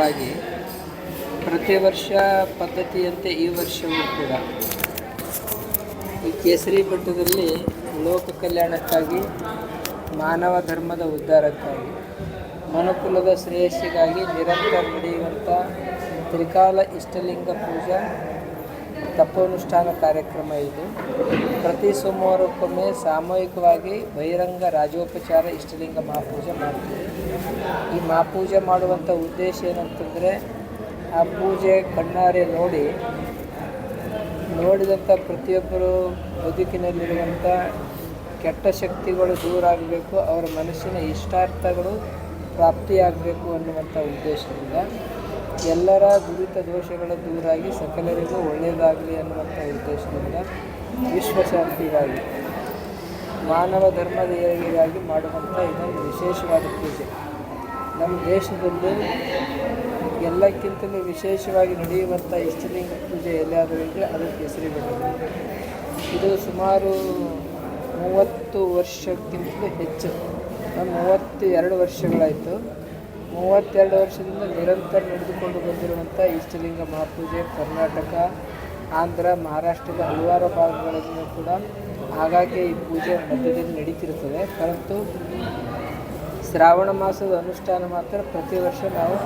ಅಂಗವಾಗಿ ಪ್ರತಿ ವರ್ಷ ಪದ್ಧತಿಯಂತೆ ಈ ವರ್ಷವೂ ಕೂಡ ಈ ಕೇಸರಿ ಬೆಟ್ಟದಲ್ಲಿ ಲೋಕ ಕಲ್ಯಾಣಕ್ಕಾಗಿ, ಮಾನವ ಧರ್ಮದ ಉದ್ಧಾರಕ್ಕಾಗಿ, ಮನುಕುಲದ ಶ್ರೇಯಸ್ಸಿಗಾಗಿ ನಿರಂತರ ನಡೆಯುವಂಥ ತ್ರಿಕಾಲ ಇಷ್ಟಲಿಂಗ ಪೂಜಾ ತಪೋನುಷ್ಠಾನ ಕಾರ್ಯಕ್ರಮ ಇದು. ಪ್ರತಿ ಸೋಮವಾರಕ್ಕೊಮ್ಮೆ ಸಾಮೂಹಿಕವಾಗಿ ಬಹಿರಂಗ ರಾಜೋಪಚಾರ ಇಷ್ಟಲಿಂಗ ಮಹಾಪೂಜೆ ಮಾಡ್ತೀವಿ. ಈ ಮಾ ಪೂಜೆ ಮಾಡುವಂಥ ಉದ್ದೇಶ ಏನಂತಂದರೆ ಆ ಪೂಜೆ ಕಣ್ಣಾರೆ ನೋಡಿ ನೋಡಿದಂಥ ಪ್ರತಿಯೊಬ್ಬರು ಬದುಕಿನಲ್ಲಿರುವಂಥ ಕೆಟ್ಟ ಶಕ್ತಿಗಳು ದೂರ ಆಗಬೇಕು, ಅವರ ಮನಸ್ಸಿನ ಇಷ್ಟಾರ್ಥಗಳು ಪ್ರಾಪ್ತಿಯಾಗಬೇಕು ಅನ್ನುವಂಥ ಉದ್ದೇಶದಿಂದ ಎಲ್ಲರ ದುರಿತ ದೋಷಗಳು ದೂರಾಗಿ ಸಕಲರಿಗೂ ಒಳ್ಳೆಯದಾಗಲಿ ಅನ್ನುವಂಥ ಉದ್ದೇಶದಿಂದ ವಿಶ್ವಶಾಂತಿಗಾಗಿ, ಮಾನವ ಧರ್ಮದ ಏಳಿಗೆಗಾಗಿ ಮಾಡುವಂಥ ಇದೊಂದು ವಿಶೇಷವಾದ ಪೂಜೆ. ನಮ್ಮ ದೇಶದಲ್ಲಿ ಎಲ್ಲಕ್ಕಿಂತಲೂ ವಿಶೇಷವಾಗಿ ನಡೆಯುವಂಥ ಇಷ್ಟಲಿಂಗ ಪೂಜೆ ಎಲ್ಲಿಯಾದರೂ ಇದ್ದರೆ ಅದು ಕೇಸರಿ ಬೆಟ್ಟದಲ್ಲಿ ಇದು ಸುಮಾರು ಮೂವತ್ತು ವರ್ಷಕ್ಕಿಂತಲೂ ಹೆಚ್ಚು. ನಮ್ಮ ಮೂವತ್ತು ಎರಡು ವರ್ಷಗಳಾಯಿತು. ಮೂವತ್ತೆರಡು ವರ್ಷದಿಂದ ನಿರಂತರ ನಡೆದುಕೊಂಡು ಬಂದಿರುವಂಥ ಇಷ್ಟಲಿಂಗ ಮಹಾಪೂಜೆ ಕರ್ನಾಟಕ, ಆಂಧ್ರ, ಮಹಾರಾಷ್ಟ್ರದ ಹಲವಾರು ಭಾಗಗಳಲ್ಲಿಯೂ ಕೂಡ ಆಗಾಗ್ಗೆ ಈ ಪೂಜೆ ಮಧ್ಯದಲ್ಲಿ ನಡೀತಿರ್ತದೆ ಪರಂತು ಶ್ರಾವಣ ಮಾಸದ ಅನುಷ್ಠಾನ ಮಾತ್ರ ಪ್ರತಿ ವರ್ಷ ನಾವು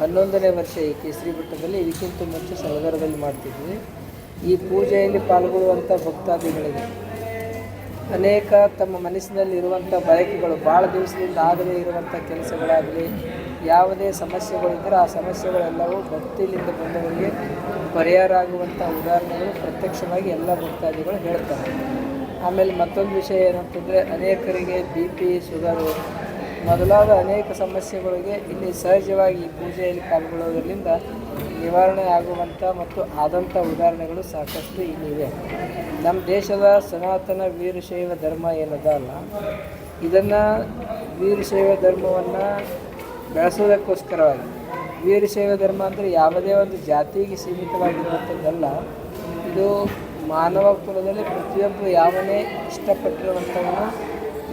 ಹನ್ನೊಂದನೇ ವರ್ಷ ಈ ಕೇಸರಿ ಬೆಟ್ಟದಲ್ಲಿ ಇದಕ್ಕಿಂತ ಮುಂಚೆ ಸಲಗರದಲ್ಲಿ ಮಾಡ್ತಿದ್ವಿ. ಈ ಪೂಜೆಯಲ್ಲಿ ಪಾಲ್ಗೊಳ್ಳುವಂಥ ಭಕ್ತಾದಿಗಳಿಗೆ ಅನೇಕ ತಮ್ಮ ಮನಸ್ಸಿನಲ್ಲಿ ಇರುವಂಥ ಬಯಕೆಗಳು, ಭಾಳ ದಿವಸದಿಂದ ಆಗದೇ ಇರುವಂಥ ಕೆಲಸಗಳಾಗಲಿ, ಯಾವುದೇ ಸಮಸ್ಯೆಗಳಿದ್ದರೆ ಆ ಸಮಸ್ಯೆಗಳೆಲ್ಲವೂ ಭಕ್ತಿಯಿಂದ ಬಂದವರಿಗೆ ಪರಿಹಾರ ಆಗುವಂಥ ಉದಾಹರಣೆಗಳು ಪ್ರತ್ಯಕ್ಷವಾಗಿ ಎಲ್ಲ ಭಕ್ತಾದಿಗಳು ಹೇಳ್ತಾರೆ. ಆಮೇಲೆ ಮತ್ತೊಂದು ವಿಷಯ ಏನಂತಂದರೆ, ಅನೇಕರಿಗೆ ಬಿ ಪಿ, ಶುಗರು ಮೊದಲಾದ ಅನೇಕ ಸಮಸ್ಯೆಗಳಿಗೆ ಇಲ್ಲಿ ಸಹಜವಾಗಿ ಈ ಪೂಜೆಯಲ್ಲಿ ಪಾಲ್ಗೊಳ್ಳೋದರಿಂದ ನಿವಾರಣೆ ಆಗುವಂಥ ಮತ್ತು ಆದಂಥ ಉದಾಹರಣೆಗಳು ಸಾಕಷ್ಟು ಇಲ್ಲಿವೆ. ನಮ್ಮ ದೇಶದ ಸನಾತನ ವೀರಶೈವ ಧರ್ಮ ಏನದಲ್ಲ ಇದನ್ನು ವೀರಶೈವ ಧರ್ಮವನ್ನು ಬೆಳೆಸೋದಕ್ಕೋಸ್ಕರವಾಗಿ. ವೀರಶೈವ ಧರ್ಮ ಅಂದರೆ ಯಾವುದೇ ಒಂದು ಜಾತಿಗೆ ಸೀಮಿತವಾಗಿರುವಂಥದ್ದಲ್ಲ. ಇದು ಮಾನವ ಕುಲದಲ್ಲಿ ಪ್ರತಿಯೊಬ್ಬರು ಯಾವನೇ ಇಷ್ಟಪಟ್ಟಿರುವಂಥವನು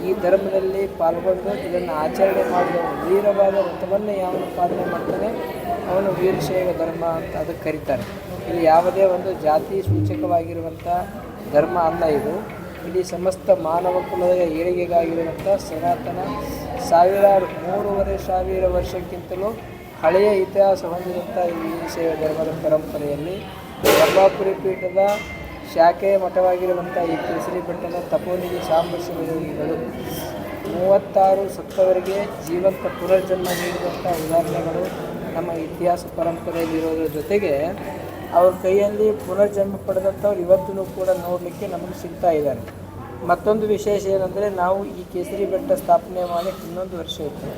ಈ ಧರ್ಮದಲ್ಲಿ ಪಾಲ್ಗೊಂಡು ಇದನ್ನು ಆಚರಣೆ ಮಾಡುವ ವೀರವಾದ ವ್ರತವನ್ನು ಯಾವನು ಪಾಲನೆ ಮಾಡ್ತಾನೆ? ಅವನು ವೀರಶೈವ ಧರ್ಮ ಅಂತ ಅದಕ್ಕೆ ಕರೀತಾರೆ. ಇಲ್ಲಿ ಯಾವುದೇ ಒಂದು ಜಾತಿ ಸೂಚಕವಾಗಿರುವಂಥ ಧರ್ಮ ಅಲ್ಲ ಇದು. ಇಲ್ಲಿ ಸಮಸ್ತ ಮಾನವ ಕುಲದ ಏಳಿಗೆಗಾಗಿರುವಂಥ ಸನಾತನ ಸಾವಿರಾರು ಮೂರುವರೆ ಸಾವಿರ ವರ್ಷಕ್ಕಿಂತಲೂ ಹಳೆಯ ಇತಿಹಾಸ ಹೊಂದಿರುವಂಥ ಈ ವೀರಶೈವ ಧರ್ಮದ ಪರಂಪರೆಯಲ್ಲಿ ರಂಭಾಪುರಿ ಪೀಠದ ಶಾಖೆಯ ಮಠವಾಗಿರುವಂಥ ಈ ಕೇಸರಿ ಬೆಟ್ಟದ ತಪೋನಿಧಿ ಸಾಂಬಶಿವಯೋಗಿಗಳು ಮೂವತ್ತಾರು ಸತ್ತವರಿಗೆ ಜೀವಂತ ಪುನರ್ಜನ್ಮ ನೀಡಿದಂಥ ಉದಾಹರಣೆಗಳು ನಮ್ಮ ಇತಿಹಾಸ ಪರಂಪರೆಯಲ್ಲಿರೋದ್ರ ಜೊತೆಗೆ ಅವ್ರ ಕೈಯಲ್ಲಿ ಪುನರ್ಜನ್ಮ ಪಡೆದಂಥವ್ರು ಇವತ್ತೂ ಕೂಡ ನೋಡಲಿಕ್ಕೆ ನಮಗೆ ಸಿಗ್ತಾ ಇದ್ದಾರೆ. ಮತ್ತೊಂದು ವಿಶೇಷ ಏನಂದರೆ ನಾವು ಈ ಕೇಸರಿ ಬೆಟ್ಟ ಸ್ಥಾಪನೆ ಮಾಡಿ ಹನ್ನೊಂದು ವರ್ಷ ಇತ್ತು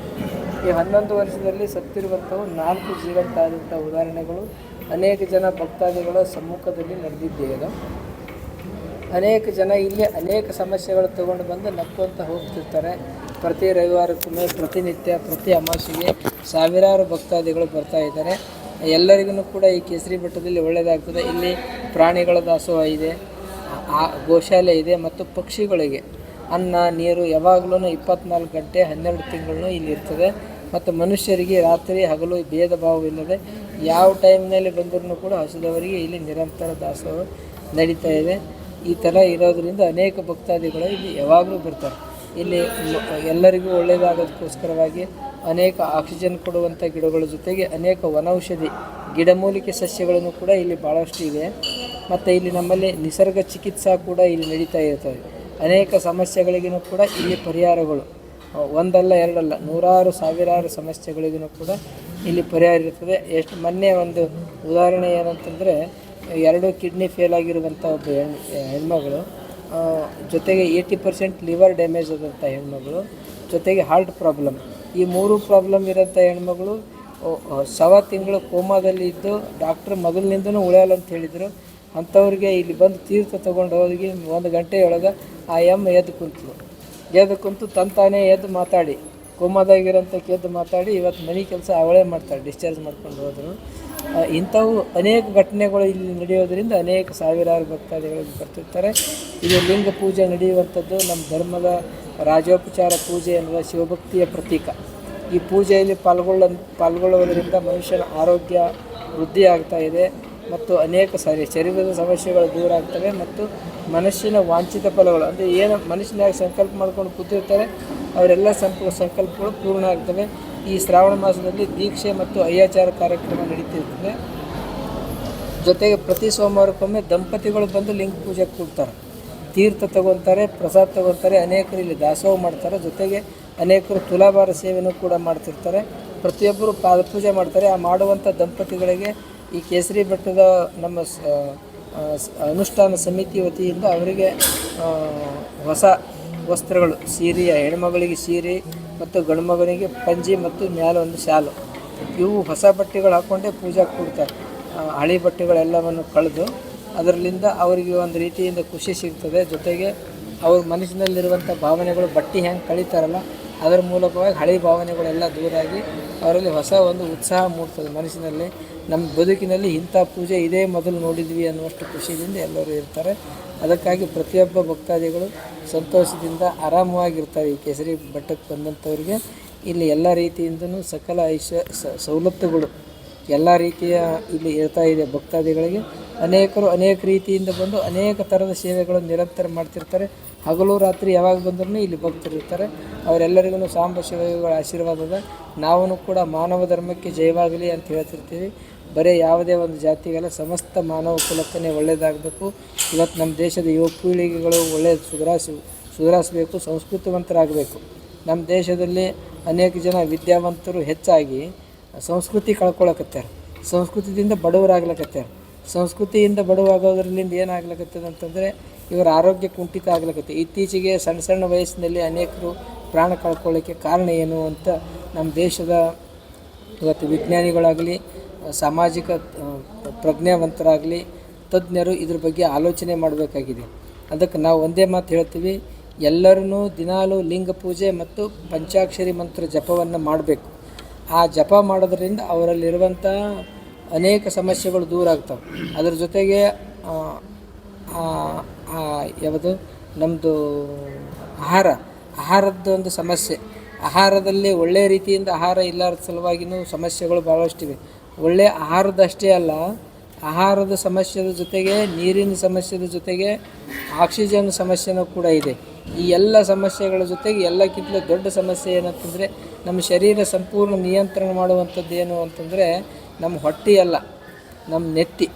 ಈ ಹನ್ನೊಂದು ವರ್ಷದಲ್ಲಿ ಸತ್ತಿರುವಂಥವು ನಾಲ್ಕು ಜೀವಂತ ಆದಂಥ ಉದಾಹರಣೆಗಳು. ಅನೇಕ ಜನ ಭಕ್ತಾದಿಗಳ ಸಮ್ಮುಖದಲ್ಲಿ ನಡೆದಿದ್ದೇನು. ಅನೇಕ ಜನ ಇಲ್ಲಿ ಅನೇಕ ಸಮಸ್ಯೆಗಳು ತಗೊಂಡು ಬಂದು ನಕ್ಕೊಂತ ಹೋಗ್ತಿರ್ತಾರೆ. ಪ್ರತಿ ರವಿವಾರಕ್ಕೊಮ್ಮೆ, ಪ್ರತಿನಿತ್ಯ, ಪ್ರತಿ ಅಮಾಸೆಗೆ ಸಾವಿರಾರು ಭಕ್ತಾದಿಗಳು ಬರ್ತಾ ಇದ್ದಾರೆ. ಎಲ್ಲರಿಗೂ ಕೂಡ ಈ ಕೇಸರಿ ಬೆಟ್ಟದಲ್ಲಿ ಒಳ್ಳೆಯದಾಗ್ತದೆ. ಇಲ್ಲಿ ಪ್ರಾಣಿಗಳ ದಾಸೋಹ ಇದೆ, ಆ ಗೋಶಾಲೆ ಇದೆ ಮತ್ತು ಪಕ್ಷಿಗಳಿಗೆ ಅನ್ನ, ನೀರು ಯಾವಾಗಲೂ ಇಪ್ಪತ್ನಾಲ್ಕು ಗಂಟೆ ಹನ್ನೆರಡು ತಿಂಗಳು ಇಲ್ಲಿ ಇರ್ತದೆ. ಮತ್ತು ಮನುಷ್ಯರಿಗೆ ರಾತ್ರಿ ಹಗಲು ಭೇದ ಭಾವವಿಲ್ಲದೆ ಯಾವ ಟೈಮ್ನಲ್ಲಿ ಬಂದರೂ ಕೂಡ ಹಸಿದವರಿಗೆ ಇಲ್ಲಿ ನಿರಂತರ ದಾಸೋಹ ನಡೀತಾ ಇದೆ. ಈ ಥರ ಇರೋದರಿಂದ ಅನೇಕ ಭಕ್ತಾದಿಗಳು ಇಲ್ಲಿ ಯಾವಾಗಲೂ ಬರ್ತಾರೆ. ಇಲ್ಲಿ ಎಲ್ಲರಿಗೂ ಒಳ್ಳೆಯದಾಗೋದಕ್ಕೋಸ್ಕರವಾಗಿ ಅನೇಕ ಆಕ್ಸಿಜನ್ ಕೊಡುವಂಥ ಗಿಡಗಳ ಜೊತೆಗೆ ಅನೇಕ ವನೌಷಧಿ, ಗಿಡಮೂಲಿಕೆ ಸಸ್ಯಗಳನ್ನು ಕೂಡ ಇಲ್ಲಿ ಭಾಳಷ್ಟು ಇದೆ. ಮತ್ತು ಇಲ್ಲಿ ನಮ್ಮಲ್ಲಿ ನಿಸರ್ಗ ಚಿಕಿತ್ಸಾ ಕೂಡ ಇಲ್ಲಿ ನಡೀತಾ ಇರ್ತವೆ ಅನೇಕ ಸಮಸ್ಯೆಗಳಿಗೂ ಕೂಡ ಇಲ್ಲಿ ಪರಿಹಾರಗಳು. ಒಂದಲ್ಲ ಎರಡಲ್ಲ, ನೂರಾರು ಸಾವಿರಾರು ಸಮಸ್ಯೆಗಳಿಗೂ ಕೂಡ ಇಲ್ಲಿ ಪರಿಹಾರ ಇರ್ತದೆ ಎಷ್ಟು, ಮೊನ್ನೆ ಒಂದು ಉದಾಹರಣೆ ಏನಂತಂದರೆ, ಎರಡು ಕಿಡ್ನಿ ಫೇಲ್ ಆಗಿರುವಂಥ ಒಬ್ಬ ಹೆಣ್ಣು ಹೆಣ್ಮಗಳು ಜೊತೆಗೆ ಏಯ್ಟಿ ಪರ್ಸೆಂಟ್ ಲಿವರ್ ಡ್ಯಾಮೇಜ್ ಆದಂಥ ಹೆಣ್ಮಗಳು, ಜೊತೆಗೆ ಹಾರ್ಟ್ ಪ್ರಾಬ್ಲಮ್ ಈ ಮೂರು ಪ್ರಾಬ್ಲಮ್ ಇರೋಂಥ ಹೆಣ್ಮಗಳು ಸವ ತಿಂಗಳು ಕೋಮಾದಲ್ಲಿ ಇದ್ದು ಡಾಕ್ಟ್ರ್ ಮೊದಲಿನಿಂದನೂ ಉಳಿಯಲ್ಲ ಅಂತ ಹೇಳಿದರು. ಅಂಥವ್ರಿಗೆ ಇಲ್ಲಿ ಬಂದು ತೀರ್ಥ ತೊಗೊಂಡು ಹೋಗಿ ಒಂದು ಗಂಟೆಯೊಳಗೆ ಆ ಎಂ ಎದ್ದು ಕುಂತು ಎದ್ದು ಕುಂತು ತಂತಾನೇ ಎದ್ದು ಮಾತಾಡಿ. ಕೋಮಾದಾಗಿರೋಂಥಕ್ಕೆ ಎದ್ದು ಮಾತಾಡಿ, ಇವತ್ತು ಮನೆ ಕೆಲಸ ಅವಳೇ ಮಾಡ್ತಾಳೆ ಡಿಸ್ಚಾರ್ಜ್ ಮಾಡ್ಕೊಂಡು ಹೋದರು. ಇಂಥವು ಅನೇಕ ಘಟನೆಗಳು ಇಲ್ಲಿ ನಡೆಯೋದರಿಂದ ಅನೇಕ ಸಾವಿರಾರು ಭಕ್ತಾದಿಗಳು ಬರ್ತಿರ್ತಾರೆ. ಇದು ಲಿಂಗ ಪೂಜೆ ನಡೆಯುವಂಥದ್ದು, ನಮ್ಮ ಧರ್ಮದ ರಾಜೋಪಚಾರ ಪೂಜೆ ಎನ್ನುವ ಶಿವಭಕ್ತಿಯ ಪ್ರತೀಕ. ಈ ಪೂಜೆಯಲ್ಲಿ ಪಾಲ್ಗೊಳ್ಳ ಪಾಲ್ಗೊಳ್ಳುವುದರಿಂದ ಮನುಷ್ಯನ ಆರೋಗ್ಯ ವೃದ್ಧಿ ಆಗ್ತಾ ಇದೆ. ಮತ್ತು ಅನೇಕ ಸಾರಿ ಶರೀರದ ಸಮಸ್ಯೆಗಳು ದೂರ ಆಗ್ತವೆ ಮತ್ತು ಮನಸ್ಸಿನ ವಾಂಛಿತ ಫಲಗಳು, ಅಂದರೆ ಏನು ಮನುಷ್ಯನಾಗಿ ಸಂಕಲ್ಪ ಮಾಡ್ಕೊಂಡು ಕೂತಿರ್ತಾರೆ, ಅವರೆಲ್ಲ ಸಂಪ, ಸಂಕಲ್ಪಗಳು ಪೂರ್ಣ ಆಗ್ತವೆ. ಈ ಶ್ರಾವಣ ಮಾಸದಲ್ಲಿ ದೀಕ್ಷೆ ಮತ್ತು ಅಯ್ಯಾಚಾರ ಕಾರ್ಯಕ್ರಮ ನಡೀತಿರ್ತದೆ. ಜೊತೆಗೆ ಪ್ರತಿ ಸೋಮವಾರಕ್ಕೊಮ್ಮೆ ದಂಪತಿಗಳು ಬಂದು ಲಿಂಗ ಪೂಜೆಗೆ ಕೂಡ್ತಾರೆ ತೀರ್ಥ ತಗೊತಾರೆ ಪ್ರಸಾದ ತಗೊತಾರೆ ಅನೇಕರು ಇಲ್ಲಿ ದಾಸೋಹ ಮಾಡ್ತಾರೆ. ಜೊತೆಗೆ ಅನೇಕರು ತುಲಾಭಾರ ಸೇವೆನೂ ಕೂಡ ಮಾಡ್ತಿರ್ತಾರೆ. ಪ್ರತಿಯೊಬ್ಬರು ಪಾದಪೂಜೆ ಮಾಡ್ತಾರೆ. ಆ ಮಾಡುವಂಥ ದಂಪತಿಗಳಿಗೆ ಈ ಕೇಸರಿ ಬೆಟ್ಟದ ನಮ್ಮ ಅನುಷ್ಠಾನ ಸಮಿತಿ ವತಿಯಿಂದ ಅವರಿಗೆ ಹೊಸ ವಸ್ತ್ರಗಳು ಸೀರೆಯ ಹೆಣ್ಮಗಳಿಗೆ ಸೀರೆ ಮತ್ತು ಗಂಡುಮಗನಿಗೆ ಪಂಜಿ ಮತ್ತು ಮ್ಯಾಲೆ ಒಂದು ಶಾಲು. ಇವು ಹೊಸ ಬಟ್ಟೆಗಳು ಹಾಕ್ಕೊಂಡೇ ಪೂಜೆ ಕೊಡ್ತಾರೆ. ಹಳಿ ಬಟ್ಟೆಗಳೆಲ್ಲವನ್ನು ಕಳೆದು ಅದರಲ್ಲಿಂದ ಅವರಿಗೆ ಒಂದು ರೀತಿಯಿಂದ ಖುಷಿ ಸಿಗ್ತದೆ. ಜೊತೆಗೆ ಅವ್ರ ಮನಸ್ಸಿನಲ್ಲಿರುವಂಥ ಭಾವನೆಗಳು ಬಟ್ಟೆ ಹೆಂಗೆ ಕಳೀತಾರಲ್ಲ, ಅದರ ಮೂಲಕವಾಗಿ ಹಳೆ ಭಾವನೆಗಳೆಲ್ಲ ದೂರಾಗಿ ಅವರಲ್ಲಿ ಹೊಸ ಒಂದು ಉತ್ಸಾಹ ಮೂಡ್ತದೆ ಮನಸ್ಸಿನಲ್ಲಿ. ನಮ್ಮ ಬದುಕಿನಲ್ಲಿ ಇಂಥ ಪೂಜೆ ಇದೇ ಮೊದಲು ನೋಡಿದ್ವಿ ಅನ್ನುವಷ್ಟು ಖುಷಿಯಿಂದ ಎಲ್ಲರೂ ಇರ್ತಾರೆ. ಅದಕ್ಕಾಗಿ ಪ್ರತಿಯೊಬ್ಬ ಭಕ್ತಾದಿಗಳು ಸಂತೋಷದಿಂದ ಆರಾಮವಾಗಿರ್ತಾರೆ ಈ ಕೇಸರಿ ಬೆಟ್ಟಕ್ಕೆ ಬಂದಂಥವ್ರಿಗೆ. ಇಲ್ಲಿ ಎಲ್ಲ ರೀತಿಯಿಂದನೂ ಸಕಲ ಐಶ್ವ ಸವಲತ್ತುಗಳು ಎಲ್ಲ ರೀತಿಯ ಇಲ್ಲಿ ಇರ್ತಾ ಇದೆ ಭಕ್ತಾದಿಗಳಿಗೆ. ಅನೇಕರು ಅನೇಕ ರೀತಿಯಿಂದ ಬಂದು ಅನೇಕ ಥರದ ಸೇವೆಗಳನ್ನು ನಿರಂತರ ಮಾಡ್ತಿರ್ತಾರೆ. ಹಗಲು ರಾತ್ರಿ ಯಾವಾಗ ಬಂದ್ರೂ ಇಲ್ಲಿ ಭಕ್ತರಿರ್ತಾರೆ. ಅವರೆಲ್ಲರಿಗೂ ಸಾಂಬ ಶಿವಗಳ ಆಶೀರ್ವಾದದ ನಾವು ಕೂಡ ಮಾನವ ಧರ್ಮಕ್ಕೆ ಜಯವಾಗಲಿ ಅಂತ ಹೇಳ್ತಿರ್ತೀವಿ. ಬರೀ ಯಾವುದೇ ಒಂದು ಜಾತಿಗೆಲ್ಲ ಸಮಸ್ತ ಮಾನವ ಕುಲಕ್ಕನೇ ಒಳ್ಳೆಯದಾಗಬೇಕು ಇವತ್ತು ನಮ್ಮ ದೇಶದ ಯುವ ಪೀಳಿಗೆಗಳು ಒಳ್ಳೆಯ ಸುಧಾರಿಸಿ, ಸುಧಾರಿಸಬೇಕು, ಸಂಸ್ಕೃತಿವಂತರಾಗಬೇಕು. ನಮ್ಮ ದೇಶದಲ್ಲಿ ಅನೇಕ ಜನ ವಿದ್ಯಾವಂತರು ಹೆಚ್ಚಾಗಿ ಸಂಸ್ಕೃತಿ ಕಳ್ಕೊಳಕತ್ತಾರೆ. ಸಂಸ್ಕೃತಿಯಿಂದ ಬಡವರಾಗ್ಲಕತ್ತಾರೆ. ಸಂಸ್ಕೃತಿಯಿಂದ ಬಡವಾಗೋದ್ರಲ್ಲಿಂದ ಏನಾಗ್ಲಕತ್ತದ ಅಂತಂದರೆ ಇವರ ಆರೋಗ್ಯ ಕುಂಠಿತ ಆಗ್ಲಕತ್ತೆ. ಇತ್ತೀಚೆಗೆ ಸಣ್ಣ ಸಣ್ಣ ವಯಸ್ಸಿನಲ್ಲಿ ಅನೇಕರು ಪ್ರಾಣ ಕಳ್ಕೊಳ್ಳೋಕ್ಕೆ ಕಾರಣ ಏನು ಅಂತ ನಮ್ಮ ದೇಶದ ಇವತ್ತು ವಿಜ್ಞಾನಿಗಳಾಗಲಿ, ಸಾಮಾಜಿಕ ಪ್ರಜ್ಞಾವಂತರಾಗಲಿ, ತಜ್ಞರು ಇದ್ರ ಬಗ್ಗೆ ಆಲೋಚನೆ ಮಾಡಬೇಕಾಗಿದೆ. ಅದಕ್ಕೆ ನಾವು ಒಂದೇ ಮಾತು ಹೇಳ್ತೀವಿ ಎಲ್ಲರೂ ದಿನಾಲೂ ಲಿಂಗ ಪೂಜೆ ಮತ್ತು ಪಂಚಾಕ್ಷರಿ ಮಂತ್ರ ಜಪವನ್ನು ಮಾಡಬೇಕು. ಆ ಜಪ ಮಾಡೋದ್ರಿಂದ ಅವರಲ್ಲಿರುವಂಥ ಅನೇಕ ಸಮಸ್ಯೆಗಳು ದೂರ ಆಗ್ತವೆ. ಅದರ ಜೊತೆಗೆ ಯಾವುದು ನಮ್ಮದು ಆಹಾರ ಆಹಾರದ ಒಂದು ಸಮಸ್ಯೆ. ಆಹಾರದಲ್ಲಿ ಒಳ್ಳೆಯ ರೀತಿಯಿಂದ ಆಹಾರ ಇಲ್ಲಾರದ ಸಲುವಾಗಿನೂ ಸಮಸ್ಯೆಗಳು ಭಾಳಷ್ಟಿವೆ ಒಳ್ಳೆಯ ಆಹಾರದಷ್ಟೇ ಅಲ್ಲ, ಆಹಾರದ ಸಮಸ್ಯೆದ ಜೊತೆಗೆ, ನೀರಿನ ಸಮಸ್ಯೆದ ಜೊತೆಗೆ ಆಕ್ಸಿಜನ್ ಸಮಸ್ಯೆನೂ ಕೂಡ ಇದೆ. ಈ ಎಲ್ಲ ಸಮಸ್ಯೆಗಳ ಜೊತೆಗೆ ಎಲ್ಲಕ್ಕಿಂತಲೂ ದೊಡ್ಡ ಸಮಸ್ಯೆ ಏನಂತಂದರೆ, ನಮ್ಮ ಶರೀರ ಸಂಪೂರ್ಣ ನಿಯಂತ್ರಣ ಮಾಡುವಂಥದ್ದು ಏನು ಅಂತಂದರೆ, ನಮ್ಮ ಹೊಟ್ಟೆ ಅಲ್ಲ, ನಮ್ಮ ನೆತ್ತಿ,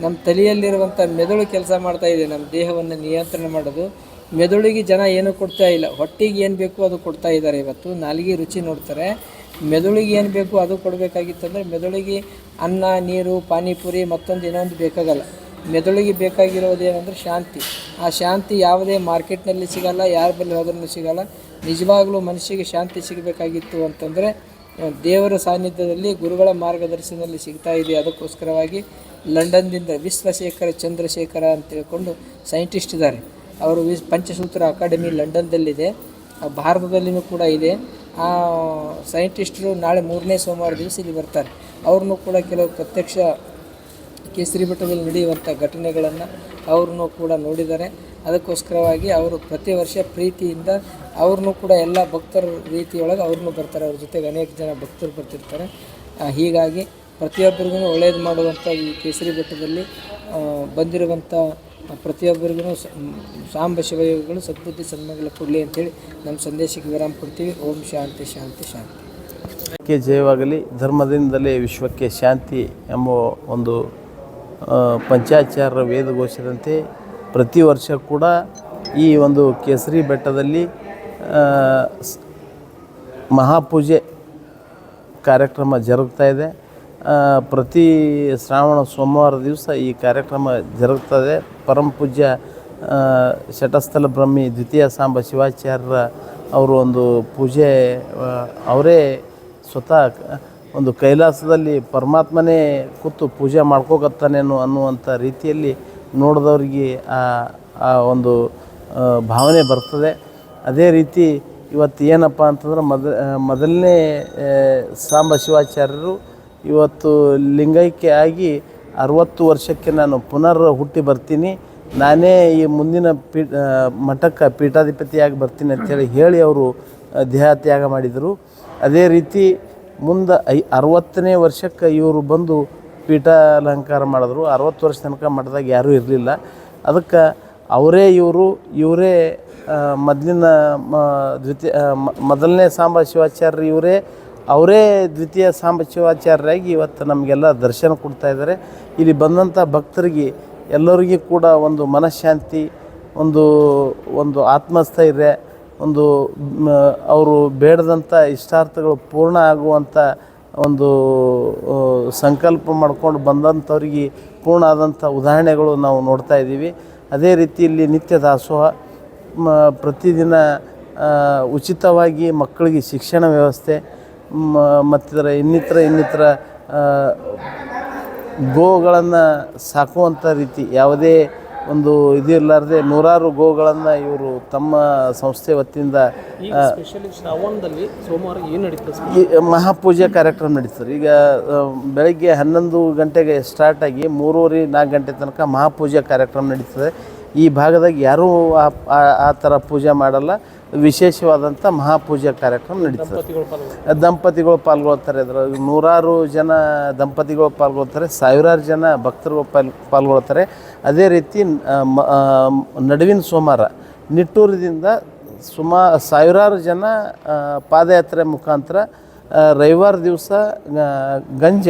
ನಮ್ಮ ತಲೆಯಲ್ಲಿರುವಂಥ ಮೆದುಳು ಕೆಲಸ ಮಾಡ್ತಾ ಇದೆ, ನಮ್ಮ ದೇಹವನ್ನು ನಿಯಂತ್ರಣ ಮಾಡೋದು. ಮೆದುಳಿಗೆ ಜನ ಏನು ಕೊಡ್ತಾ ಇಲ್ಲ, ಹೊಟ್ಟಿಗೆ ಏನು ಬೇಕು ಅದು ಕೊಡ್ತಾ ಇದ್ದಾರೆ ಇವತ್ತು. ನಾಲಿಗೆ ರುಚಿ ನೋಡ್ತಾರೆ. ಮೆದುಳಿಗೆ ಏನು ಬೇಕು ಅದು ಕೊಡಬೇಕಾಗಿತ್ತಂದರೆ ಮೆದುಳಿಗೆ ಅನ್ನ, ನೀರು, ಪಾನಿಪುರಿ ಮತ್ತೊಂದು ಇನ್ನೊಂದು ಬೇಕಾಗಲ್ಲ. ಮೆದುಳಿಗೆ ಬೇಕಾಗಿರೋದು ಏನಂದ್ರೆ ಶಾಂತಿ. ಆ ಶಾಂತಿ ಯಾವುದೇ ಮಾರ್ಕೆಟ್ನಲ್ಲಿ ಸಿಗಲ್ಲ, ಯಾರ ಬಳಿ ಹೋದ್ರೂ ಸಿಗಲ್ಲ. ನಿಜವಾಗಲೂ ಮನುಷ್ಯಗೆ ಶಾಂತಿ ಸಿಗಬೇಕಾಗಿತ್ತು ಅಂತಂದರೆ ದೇವರ ಸಾನ್ನಿಧ್ಯದಲ್ಲಿ, ಗುರುಗಳ ಮಾರ್ಗದರ್ಶನದಲ್ಲಿ ಸಿಗ್ತಾ ಇದೆ. ಅದಕ್ಕೋಸ್ಕರವಾಗಿ ಲಂಡನ್ದಿಂದ ವಿಶ್ವಶೇಖರ ಚಂದ್ರಶೇಖರ ಅಂತ ತಿಳ್ಕೊಂಡು ಸೈಂಟಿಸ್ಟ್ ಇದ್ದಾರೆ. ಅವರು ವಿಸ್ ಪಂಚಸೂತ್ರ ಅಕಾಡೆಮಿ ಲಂಡನ್ದಲ್ಲಿದೆ. ಭಾರತದಲ್ಲಿಯೂ ಕೂಡ ಇದೆ. ಆ ಸೈಂಟಿಸ್ಟರು ನಾಳೆ ಮೂರನೇ ಸೋಮವಾರ ದಿವಸ ಇಲ್ಲಿ ಬರ್ತಾರೆ. ಅವ್ರನ್ನೂ ಕೂಡ ಕೆಲವು ಪ್ರತ್ಯಕ್ಷ ಕೇಸರಿ ಬೆಟ್ಟದಲ್ಲಿ ನಡೆಯುವಂಥ ಘಟನೆಗಳನ್ನು ಅವ್ರನ್ನೂ ಕೂಡ ನೋಡಿದ್ದಾರೆ. ಅದಕ್ಕೋಸ್ಕರವಾಗಿ ಅವರು ಪ್ರತಿ ವರ್ಷ ಪ್ರೀತಿಯಿಂದ ಅವ್ರನ್ನೂ ಕೂಡ ಎಲ್ಲ ಭಕ್ತರ ರೀತಿಯೊಳಗೆ ಅವ್ರನ್ನೂ ಬರ್ತಾರೆ. ಅವ್ರ ಜೊತೆಗೆ ಅನೇಕ ಜನ ಭಕ್ತರು ಬರ್ತಿರ್ತಾರೆ. ಹೀಗಾಗಿ ಪ್ರತಿಯೊಬ್ಬರಿಗೂ ಒಳ್ಳೇದು ಮಾಡುವಂಥ ಈ ಕೇಸರಿ ಬೆಟ್ಟದಲ್ಲಿ ಬಂದಿರುವಂಥ ಪ್ರತಿಯೊಬ್ಬರಿಗೂ ಸಾಂಬ ಶಿವಯೋಗಿಗಳು ಸದ್ಬುದ್ಧಿ ಸನ್ಮಂಗಲ ಕೊಡಲಿ ಅಂತೇಳಿ ನಮ್ಮ ಸಂದೇಶಕ್ಕೆ ವಿರಾಮ ಕೊಡ್ತೀವಿ. ಓಂ ಶಾಂತಿ ಶಾಂತಿ ಶಾಂತಿ. ಕ್ಕೆ ಜಯವಾಗಲಿ. ಧರ್ಮದಿಂದಲೇ ವಿಶ್ವಕ್ಕೆ ಶಾಂತಿ ಎಂಬ ಒಂದು ಪಂಚಾಚಾರ ವೇದ ವೇದಘೋಷದಂತೆ ಪ್ರತಿ ವರ್ಷ ಕೂಡ ಈ ಒಂದು ಕೇಸರಿ ಬೆಟ್ಟದಲ್ಲಿ ಮಹಾಪೂಜೆ ಕಾರ್ಯಕ್ರಮ ಜರುಗ್ತಾ ಇದೆ. ಪ್ರತಿ ಶ್ರಾವಣ ಸೋಮವಾರ ದಿವಸ ಈ ಕಾರ್ಯಕ್ರಮ ಜರುಗ್ತದೆ. ಪರಮ ಪೂಜ್ಯ ಶಟಸ್ಥಲ ಬ್ರಹ್ಮಿ ದ್ವಿತೀಯ ಸಾಂಬ ಶಿವಾಚಾರ್ಯರ ಅವರು ಒಂದು ಪೂಜೆ ಅವರೇ ಸ್ವತಃ ಒಂದು ಕೈಲಾಸದಲ್ಲಿ ಪರಮಾತ್ಮನೇ ಕೂತು ಪೂಜೆ ಮಾಡ್ಕೋಗತ್ತಾನೇನು ಅನ್ನುವಂಥ ರೀತಿಯಲ್ಲಿ ನೋಡಿದವ್ರಿಗೆ ಆ ಒಂದು ಭಾವನೆ ಬರ್ತದೆ. ಅದೇ ರೀತಿ ಇವತ್ತು ಏನಪ್ಪ ಅಂತಂದ್ರೆ ಮೊದ ಮೊದಲನೇ ಸಾಂಬ ಶಿವಾಚಾರ್ಯರು ಇವತ್ತು ಲಿಂಗೈಕ್ಯ ಆಗಿ ಅರವತ್ತು ವರ್ಷಕ್ಕೆ ನಾನು ಪುನರ್ ಹುಟ್ಟಿ ಬರ್ತೀನಿ. ನಾನೇ ಈ ಮುಂದಿನ ಪೀ ಮಠಕ್ಕೆ ಪೀಠಾಧಿಪತಿಯಾಗಿ ಬರ್ತೀನಿ ಅಂತೇಳಿ ಹೇಳಿ ಅವರು ದೇಹತ್ಯಾಗ ಮಾಡಿದರು. ಅದೇ ರೀತಿ ಮುಂದೆ ಐ, ಅರವತ್ತನೇ ವರ್ಷಕ್ಕೆ ಇವರು ಬಂದು ಪೀಠ ಅಲಂಕಾರ ಮಾಡಿದ್ರು. ಅರವತ್ತು ವರ್ಷ ತನಕ ಮಠದಾಗ ಯಾರೂ ಇರಲಿಲ್ಲ. ಅದಕ್ಕೆ ಅವರೇ ಇವರು, ಇವರೇ ಮೊದಲಿನ ದ್ವಿತೀಯ ಮ- ಮೊದಲನೇ ಸಾಂಬ ಶಿವಾಚಾರ್ಯ ಇವರೇ ಅವರೇ ದ್ವಿತೀಯ ಸಾಂಬ ಶಿವಾಚಾರ್ಯರಾಗಿ ಇವತ್ತು ನಮಗೆಲ್ಲ ದರ್ಶನ ಕೊಡ್ತಾ ಇದ್ದಾರೆ. ಇಲ್ಲಿ ಬಂದಂಥ ಭಕ್ತರಿಗೆ ಎಲ್ಲರಿಗೂ ಕೂಡ ಒಂದು ಮನಃಶಾಂತಿ, ಒಂದು ಒಂದು ಆತ್ಮಸ್ಥೈರ್ಯ, ಒಂದು ಅವರು ಬೇಡದಂಥ ಇಷ್ಟಾರ್ಥಗಳು ಪೂರ್ಣ ಆಗುವಂಥ ಒಂದು ಸಂಕಲ್ಪ ಮಾಡ್ಕೊಂಡು ಬಂದಂಥವ್ರಿಗೆ ಪೂರ್ಣ ಆದಂಥ ಉದಾಹರಣೆಗಳು ನಾವು ನೋಡ್ತಾ ಇದ್ದೀವಿ. ಅದೇ ರೀತಿ ಇಲ್ಲಿ ನಿತ್ಯ ದಾಸೋಹ ಪ್ರತಿದಿನ ಉಚಿತವಾಗಿ ಮಕ್ಕಳಿಗೆ ಶಿಕ್ಷಣ ವ್ಯವಸ್ಥೆ ಮತ್ತಿತರ ಇನ್ನಿತರ ಇನ್ನಿತರ ಗೋಗಳನ್ನು ಸಾಕುವಂಥ ರೀತಿ ಯಾವುದೇ ಒಂದು ಇದು ಇರಲಾರ್ದೆ ನೂರಾರು ಗೋಗಳನ್ನು ಇವರು ತಮ್ಮ ಸಂಸ್ಥೆ ವತಿಯಿಂದ ಸೋಮವಾರ ಏನು ನಡೀತದೆ ಮಹಾಪೂಜೆ ಕಾರ್ಯಕ್ರಮ ನಡೀತದೆ. ಈಗ ಬೆಳಗ್ಗೆ ಹನ್ನೊಂದು ಗಂಟೆಗೆ ಸ್ಟಾರ್ಟ್ ಆಗಿ ಮೂರುವರೆ ನಾಲ್ಕು ಗಂಟೆ ತನಕ ಮಹಾಪೂಜೆ ಕಾರ್ಯಕ್ರಮ ನಡೀತದೆ. ಈ ಭಾಗದಾಗ ಯಾರೂ ಆ ಥರ ಪೂಜೆ ಮಾಡಲ್ಲ. ವಿಶೇಷವಾದಂಥ ಮಹಾಪೂಜೆ ಕಾರ್ಯಕ್ರಮ ನಡೀತದೆ. ದಂಪತಿಗಳು ಪಾಲ್ಗೊಳ್ತಾರೆ. ಅದ್ರಾಗ ನೂರಾರು ಜನ ದಂಪತಿಗಳು ಪಾಲ್ಗೊಳ್ತಾರೆ ಸಾವಿರಾರು ಜನ ಭಕ್ತರುಗಳು ಪಾಲ್ ಪಾಲ್ಗೊಳ್ತಾರೆ. ಅದೇ ರೀತಿ ನಡುವಿನ ಸೋಮವಾರ ನಿಟ್ಟೂರದಿಂದ ಸುಮಾ ಸಾವಿರಾರು ಜನ ಪಾದಯಾತ್ರೆ ಮುಖಾಂತರ ರವಿವಾರ ದಿವಸ ಗಂಜ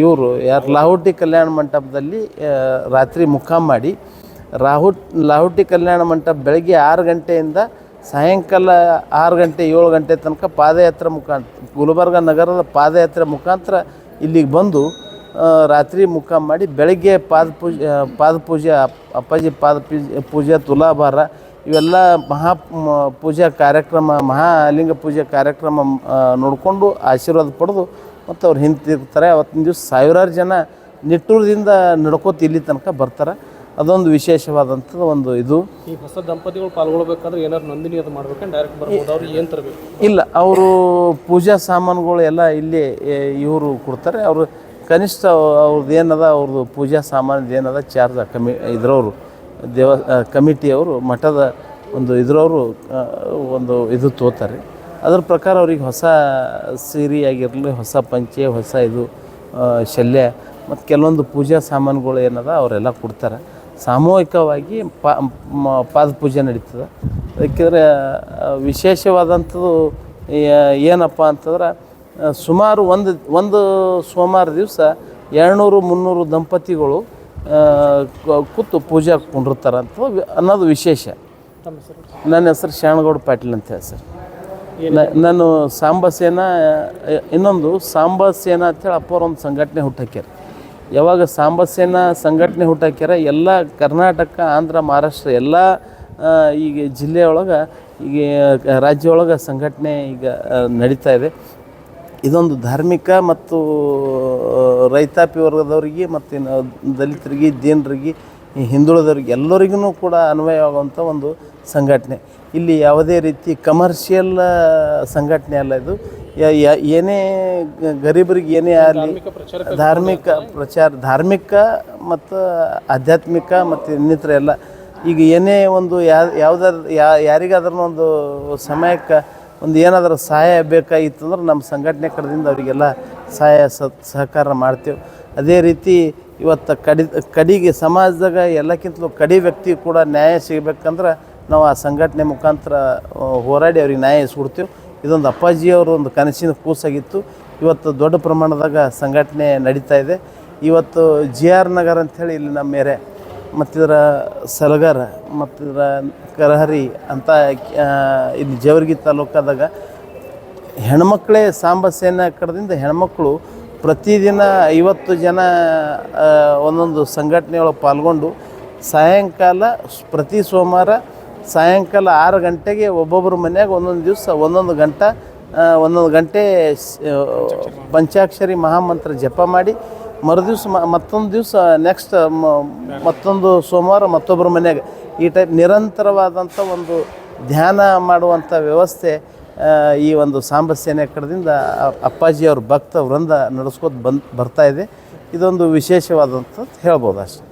ಇವರು ಯಾರು ಲಾಹೋಟಿ ಕಲ್ಯಾಣ ಮಂಟಪದಲ್ಲಿ ರಾತ್ರಿ ಮುಖಾಮ್ ಮಾಡಿ ರಾಹುಟ್, ಲಾಹುಟಿ ಕಲ್ಯಾಣ ಮಂಟಪ ಬೆಳಗ್ಗೆ ಆರು ಗಂಟೆಯಿಂದ ಸಾಯಂಕಾಲ ಆರು ಗಂಟೆ, ಏಳು ಗಂಟೆ ತನಕ ಪಾದಯಾತ್ರೆ ಮುಖಾಂತರ, ಗುಲ್ಬರ್ಗ ನಗರದ ಪಾದಯಾತ್ರೆ ಮುಖಾಂತರ ಇಲ್ಲಿಗೆ ಬಂದು ರಾತ್ರಿ ಮುಖ ಮಾಡಿ ಬೆಳಗ್ಗೆ ಪಾದ ಪೂಜೆ ಪಾದ ಪೂಜೆ, ಅಪ್ಪಾಜಿ ಪಾದ ಪೂಜೆ ಪೂಜೆ, ತುಲಾಭಾರ ಇವೆಲ್ಲ ಮಹಾ ಪೂಜಾ ಕಾರ್ಯಕ್ರಮ ಮಹಾಲಿಂಗ ಪೂಜೆ ಕಾರ್ಯಕ್ರಮ ನೋಡಿಕೊಂಡು ಆಶೀರ್ವಾದ ಪಡೆದು ಮತ್ತು ಅವ್ರು ಹಿಂತಿರ್ತಾರೆ. ಅವತ್ತಿನ ದಿವಸ ಸಾವಿರಾರು ಜನ ನಿಟ್ಟೂರದಿಂದ ನಡ್ಕೋತ ಇಲ್ಲಿ ತನಕ ಬರ್ತಾರೆ. ಅದೊಂದು ವಿಶೇಷವಾದಂಥದ್ದು ಒಂದು ಇದು. ಈ ಹೊಸ ದಂಪತಿಗಳು ಪಾಲ್ಗೊಳ್ಬೇಕಾದ್ರೆ ಏನಾದ್ರು ನೋಂದಣಿ ಅದು ಮಾಡ್ಬೇಕಂದ್ರೆ ಡೈರೆಕ್ಟ್ ಬರ್ಬೋದು. ಅವ್ರು ಏನು ತರಬೇಕು? ಇಲ್ಲ ಅವರು ಪೂಜಾ ಸಾಮಾನುಗಳು ಎಲ್ಲ ಇಲ್ಲಿ ಇವರು ಕೊಡ್ತಾರೆ. ಅವರು ಕನಿಷ್ಠ ಅವ್ರದ್ದು ಏನದ ಅವ್ರದ್ದು ಪೂಜಾ ಸಾಮಾನು ಏನದ ಚಾರ್ಜ್ ಕಮಿ ಇದ್ರವರು ದೇವ ಕಮಿಟಿಯವರು ಮಠದ ಒಂದು ಇದ್ರವರು ಒಂದು ಇದು ತೋತಾರೆ. ಅದ್ರ ಪ್ರಕಾರ ಅವ್ರಿಗೆ ಹೊಸ ಸೀರೆ ಆಗಿರಲಿ ಹೊಸ ಪಂಚೆ ಹೊಸ ಇದು ಶಲ್ಯ ಮತ್ತು ಕೆಲವೊಂದು ಪೂಜಾ ಸಾಮಾನುಗಳು ಏನದ ಅವರೆಲ್ಲ ಕೊಡ್ತಾರೆ. ಸಾಮೂಹಿಕವಾಗಿ ಪಾ ಪಾದ ಪೂಜೆ ನಡೀತದೆ. ಯಾಕೆಂದರೆ ವಿಶೇಷವಾದಂಥದ್ದು ಏನಪ್ಪ ಅಂತಂದ್ರೆ ಸುಮಾರು ಒಂದು ಒಂದು ಸೋಮವಾರ ದಿವಸ ಎರಡುನೂರು ಮುನ್ನೂರು ದಂಪತಿಗಳು ಕೂತು ಪೂಜೆ ಕುಂಡಿರ್ತಾರೆ ಅಂತ ಅನ್ನೋದು ವಿಶೇಷ. ನನ್ನ ಹೆಸರು ಶಾಣಗೌಡ ಪಾಟೀಲ್ ಅಂತ ಹೇಳಿ ಸರ್. ನಾನು ಸಾಂಬಸೇನಾ ಇನ್ನೊಂದು ಸಾಂಬ ಸೇನಾ ಅಂತೇಳಿ ಅಪ್ಪವ್ರ ಒಂದು ಸಂಘಟನೆ ಹುಟ್ಟಾಕ್ಯಾರ. ಯಾವಾಗ ಸಾಂಬಸೇನ ಸಂಘಟನೆ ಹುಟ್ಟಾಕ್ಯಾರ, ಎಲ್ಲ ಕರ್ನಾಟಕ, ಆಂಧ್ರ, ಮಹಾರಾಷ್ಟ್ರ, ಎಲ್ಲ ಈಗ ಜಿಲ್ಲೆಯೊಳಗೆ ಈಗ ರಾಜ್ಯ ಒಳಗೆ ಸಂಘಟನೆ ಈಗ ನಡೀತಾ ಇದೆ. ಇದೊಂದು ಧಾರ್ಮಿಕ ಮತ್ತು ರೈತಾಪಿ ವರ್ಗದವರಿಗೆ ಮತ್ತು ದಲಿತರಿಗೆ, ದೀನರಿಗೆ ಹಿಂದುಳಿದವ್ರಿಗೆ ಎಲ್ಲರಿಗೂ ಕೂಡ ಅನ್ವಯವಾಗುವಂಥ ಒಂದು ಸಂಘಟನೆ. ಇಲ್ಲಿ ಯಾವುದೇ ರೀತಿ ಕಮರ್ಷಿಯಲ್ ಸಂಘಟನೆ ಅಲ್ಲ ಇದು. ಏನೇ ಗರೀಬರಿಗೆ ಏನೇ ಆಗಲಿ ಧಾರ್ಮಿಕ ಪ್ರಚಾರ ಧಾರ್ಮಿಕ ಮತ್ತು ಆಧ್ಯಾತ್ಮಿಕ ಮತ್ತು ಇನ್ನಿತರ ಎಲ್ಲ. ಈಗ ಏನೇ ಒಂದು ಯಾ ಯಾವುದಾದ್ರು ಯಾ ಯಾರಿಗಾದ್ರೂ ಒಂದು ಸಮಯಕ್ಕೆ ಒಂದು ಏನಾದರೂ ಸಹಾಯ ಬೇಕಾಗಿತ್ತು ಅಂದ್ರೆ ನಮ್ಮ ಸಂಘಟನೆ ಕಡೆದಿಂದ ಅವರಿಗೆಲ್ಲ ಸಹಾಯ ಸಹಕಾರ ಮಾಡ್ತೇವೆ. ಅದೇ ರೀತಿ ಇವತ್ತು ಕಡಿ ಕಡಿಗೆ ಸಮಾಜದಾಗ ಎಲ್ಲಕ್ಕಿಂತಲೂ ಕಡಿ ವ್ಯಕ್ತಿ ಕೂಡ ನ್ಯಾಯ ಸಿಗಬೇಕಂದ್ರೆ ನಾವು ಆ ಸಂಘಟನೆ ಮುಖಾಂತರ ಹೋರಾಡಿ ಅವ್ರಿಗೆ ನ್ಯಾಯ ಸುಡ್ತೇವೆ. ಇದೊಂದು ಅಪ್ಪಾಜಿಯವ್ರ ಒಂದು ಕನಸಿನ ಕೂಸಾಗಿತ್ತು. ಇವತ್ತು ದೊಡ್ಡ ಪ್ರಮಾಣದಾಗ ಸಂಘಟನೆ ನಡೀತಾ ಇದೆ. ಇವತ್ತು ಜಿ ಆರ್ ನಗರ್ ಅಂಥೇಳಿ ಇಲ್ಲಿ ನಮ್ಮ ಮೇರೆ ಮತ್ತಿದ್ರ ಸಲಗರ, ಮತ್ತಿದ್ರ ಕರಹರಿ ಅಂತ ಇಲ್ಲಿ ಜೇವರ್ಗಿ ತಾಲೂಕಾದಾಗ ಹೆಣ್ಮಕ್ಳೇ ಸಾಂಬ ಸೇನೆ ಕಡೆದಿಂದ ಹೆಣ್ಮಕ್ಳು ಪ್ರತಿದಿನ ಐವತ್ತು ಜನ ಒಂದೊಂದು ಸಂಘಟನೆಯೊಳಗೆ ಪಾಲ್ಗೊಂಡು ಸಾಯಂಕಾಲ ಪ್ರತಿ ಸೋಮವಾರ ಸಾಯಂಕಾಲ ಆರು ಗಂಟೆಗೆ ಒಬ್ಬೊಬ್ಬರ ಮನೆಯಾಗ ಒಂದೊಂದು ದಿವಸ, ಒಂದೊಂದು ಗಂಟ ಒಂದೊಂದು ಗಂಟೆ ಪಂಚಾಕ್ಷರಿ ಮಹಾಮಂತ್ರ ಜಪ ಮಾಡಿ, ಮರುದಿವ್ಸ ಮತ್ತೊಂದು ದಿವಸ ನೆಕ್ಸ್ಟ್ ಮತ್ತೊಂದು ಸೋಮವಾರ ಮತ್ತೊಬ್ಬರ ಮನೆಯಾಗ. ಈ ಟೈಪ್ ನಿರಂತರವಾದಂಥ ಒಂದು ಧ್ಯಾನ ಮಾಡುವಂಥ ವ್ಯವಸ್ಥೆ ಈ ಒಂದು ಸಾಂಬ ಸೇನೆ ಕಡೆದಿಂದ ಅಪ್ಪಾಜಿ ಅಪ್ಪಾಜಿಯವ್ರ ಭಕ್ತ ವೃಂದ ನಡೆಸ್ಕೊತ ಬಂದು, ಬರ್ತಾ ಇದೆ. ಇದೊಂದು ವಿಶೇಷವಾದಂಥದ್ದು ಹೇಳ್ಬೋದು ಅಷ್ಟೆ